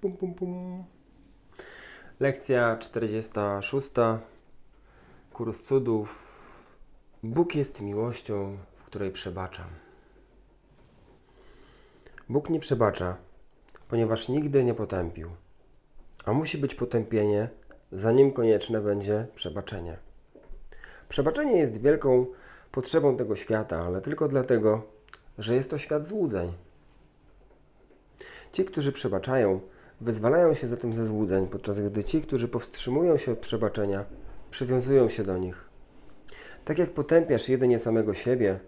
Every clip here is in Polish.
Pum, pum, pum. Lekcja 46. Kurs cudów. Bóg jest miłością, w której przebaczam. Bóg nie przebacza, ponieważ nigdy nie potępił. A musi być potępienie, zanim konieczne będzie przebaczenie. Przebaczenie jest wielką potrzebą tego świata, ale tylko dlatego, że jest to świat złudzeń. Ci, którzy przebaczają, wyzwalają się zatem ze złudzeń, podczas gdy ci, którzy powstrzymują się od przebaczenia, przywiązują się do nich. Tak jak potępiasz jedynie samego siebie,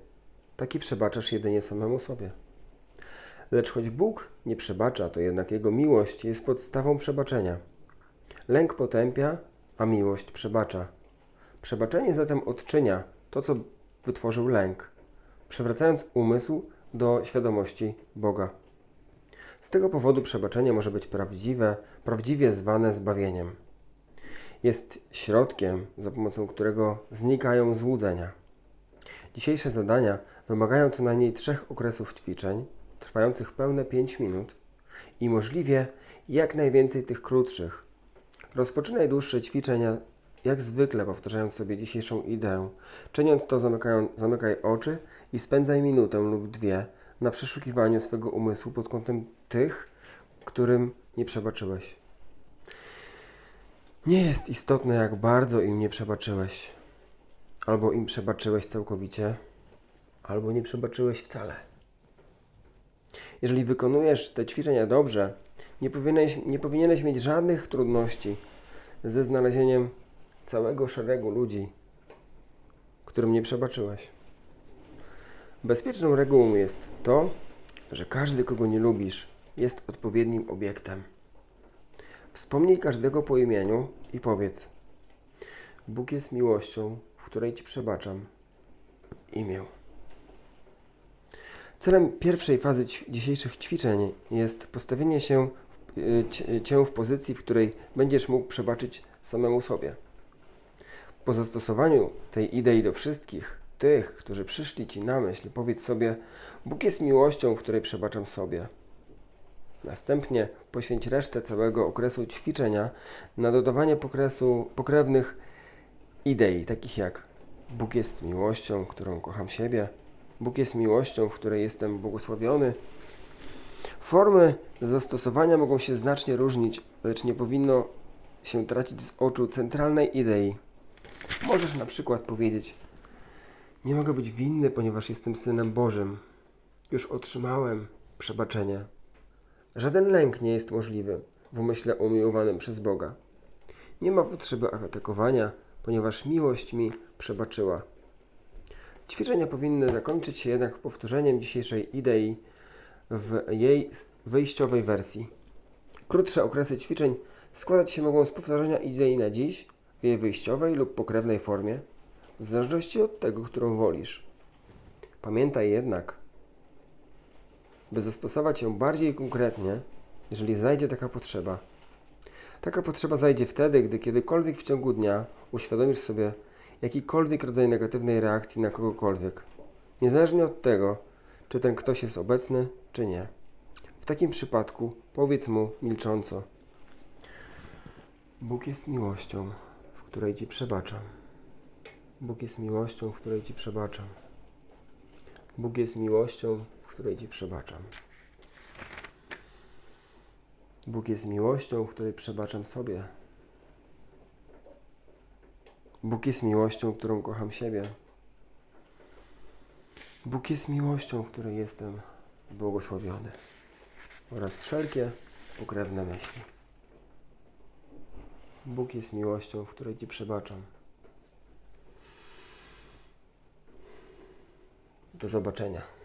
tak i przebaczasz jedynie samemu sobie. Lecz choć Bóg nie przebacza, to jednak Jego miłość jest podstawą przebaczenia. Lęk potępia, a miłość przebacza. Przebaczenie zatem odczynia to, co wytworzył lęk, przywracając umysł do świadomości Boga. Z tego powodu przebaczenie może być prawdziwe, prawdziwie zwane zbawieniem. Jest środkiem, za pomocą którego znikają złudzenia. Dzisiejsze zadania wymagają co najmniej trzech okresów ćwiczeń, trwających pełne 5 minut i możliwie jak najwięcej tych krótszych. Rozpoczynaj dłuższe ćwiczenia, jak zwykle powtarzając sobie dzisiejszą ideę. Czyniąc to, zamykają, zamykaj oczy i spędzaj minutę lub dwie na przeszukiwaniu swego umysłu pod kątem tych, którym nie przebaczyłeś. Nie jest istotne, jak bardzo im nie przebaczyłeś. Albo im przebaczyłeś całkowicie, albo nie przebaczyłeś wcale. Jeżeli wykonujesz te ćwiczenia dobrze, nie powinieneś, nie powinieneś mieć żadnych trudności ze znalezieniem całego szeregu ludzi, którym nie przebaczyłeś. Bezpieczną regułą jest to, że każdy, kogo nie lubisz, jest odpowiednim obiektem. Wspomnij każdego po imieniu i powiedz: Bóg jest miłością, w której ci przebaczam. Imię. Celem pierwszej fazy dzisiejszych ćwiczeń jest postawienie się w, y, cię w pozycji, w której będziesz mógł przebaczyć samemu sobie. Po zastosowaniu tej idei do wszystkich tych, którzy przyszli ci na myśl, powiedz sobie: Bóg jest miłością, w której przebaczam sobie. Następnie poświęć resztę całego okresu ćwiczenia na dodawanie pokresu, pokrewnych idei, takich jak Bóg jest miłością, którą kocham siebie, Bóg jest miłością, w której jestem błogosławiony. Formy zastosowania mogą się znacznie różnić, lecz nie powinno się tracić z oczu centralnej idei. Możesz na przykład powiedzieć: Nie mogę być winny, ponieważ jestem synem Bożym. Już otrzymałem przebaczenie. Żaden lęk nie jest możliwy w umyśle umiłowanym przez Boga. Nie ma potrzeby atakowania, ponieważ miłość mi przebaczyła. Ćwiczenia powinny zakończyć się jednak powtórzeniem dzisiejszej idei w jej wyjściowej wersji. Krótsze okresy ćwiczeń składać się mogą z powtarzania idei na dziś w jej wyjściowej lub pokrewnej formie, w zależności od tego, którą wolisz. Pamiętaj jednak, by zastosować ją bardziej konkretnie, jeżeli zajdzie taka potrzeba. Taka potrzeba zajdzie wtedy, gdy kiedykolwiek w ciągu dnia uświadomisz sobie jakikolwiek rodzaj negatywnej reakcji na kogokolwiek, niezależnie od tego, czy ten ktoś jest obecny, czy nie. W takim przypadku powiedz mu milcząco: Bóg jest miłością, w której ci przebaczam. Bóg jest miłością, w której ci przebaczam. Bóg jest miłością, w której ci przebaczam. Bóg jest miłością, w której przebaczam sobie. Bóg jest miłością, którą kocham siebie. Bóg jest miłością, w której jestem błogosławiony. Oraz wszelkie pokrewne myśli. Bóg jest miłością, w której Ci przebaczam. Do zobaczenia.